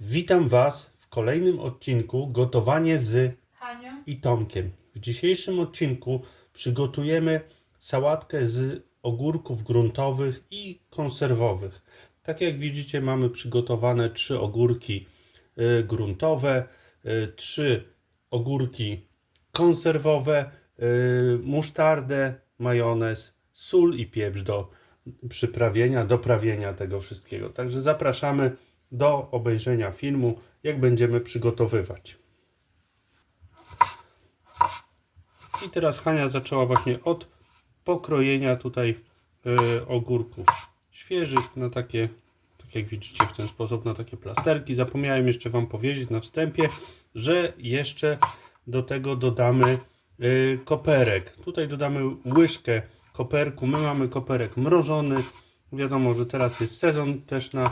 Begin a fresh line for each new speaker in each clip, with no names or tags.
Witam Was w kolejnym odcinku Gotowanie z
Hanią?
i Tomkiem. W dzisiejszym odcinku przygotujemy sałatkę z ogórków gruntowych i konserwowych. Tak jak widzicie, mamy przygotowane trzy ogórki y, gruntowe, y, trzy ogórki konserwowe, y, musztardę, majonez, sól i pieprz do przyprawienia, doprawienia tego wszystkiego. Także zapraszamy do obejrzenia filmu, jak będziemy przygotowywać. I teraz Hania zaczęła właśnie od pokrojenia tutaj y, ogórków świeżych na takie, tak jak widzicie w ten sposób, na takie plasterki. Zapomniałem jeszcze Wam powiedzieć na wstępie, że jeszcze do tego dodamy y, koperek. Tutaj dodamy łyżkę koperku. My mamy koperek mrożony. Wiadomo, że teraz jest sezon też na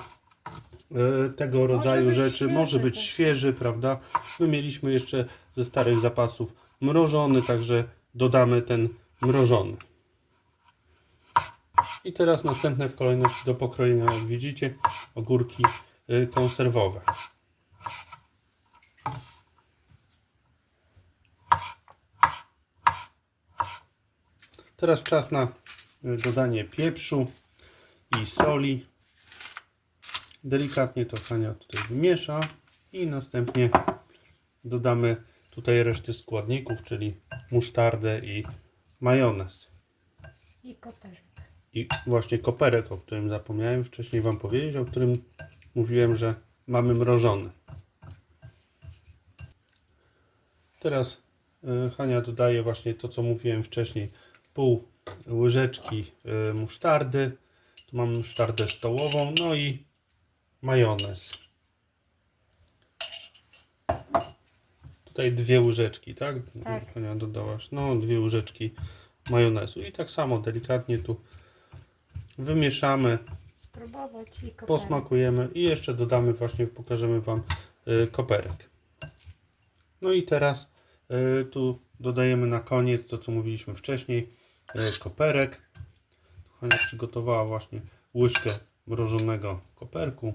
tego rodzaju
być
rzeczy. Może
świeży
być
też.
świeży, prawda? My mieliśmy jeszcze ze starych zapasów mrożony, także dodamy ten mrożony. I teraz następne w kolejności do pokrojenia, jak widzicie, ogórki y, konserwowe. Teraz czas na y, dodanie pieprzu i soli. Delikatnie to Hania tutaj wymiesza i następnie dodamy tutaj reszty składników, czyli musztardę i majonez.
I koperek.
I właśnie koperek, o którym zapomniałem wcześniej Wam powiedzieć, o którym mówiłem, że mamy mrożony. Teraz y, Hania dodaje właśnie to, co mówiłem wcześniej, pół łyżeczki y, musztardy. Tu mamy musztardę stołową, no i majonez. Tutaj dwie łyżeczki, tak?
Tak.
Dodałaś, no dwie łyżeczki majonezu. I tak samo delikatnie tu wymieszamy,
Spróbować i koperek.
posmakujemy i jeszcze dodamy, właśnie pokażemy Wam y, koperek. No i teraz y, tu dodajemy na koniec to, co mówiliśmy wcześniej, y, koperek. Tu Hania przygotowała właśnie łyżkę mrożonego koperku.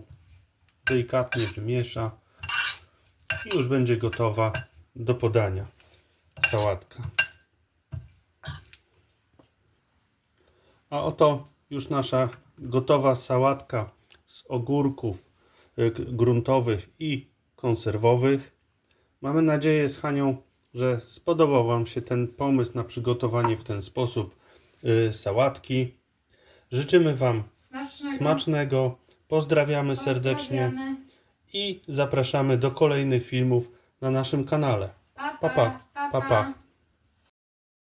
Delikatnie wymiesza i już będzie gotowa do podania sałatka. A oto już nasza gotowa sałatka z ogórków y, gruntowych i konserwowych. Mamy nadzieję z Hanią, że spodobał Wam się ten pomysł na przygotowanie w ten sposób y, sałatki. Życzymy Wam
Smacznego.
smacznego, pozdrawiamy serdecznie
Pozdrawiamy.
i zapraszamy do kolejnych filmów na naszym kanale.
Pa,
Pa, pa. Pa, pa.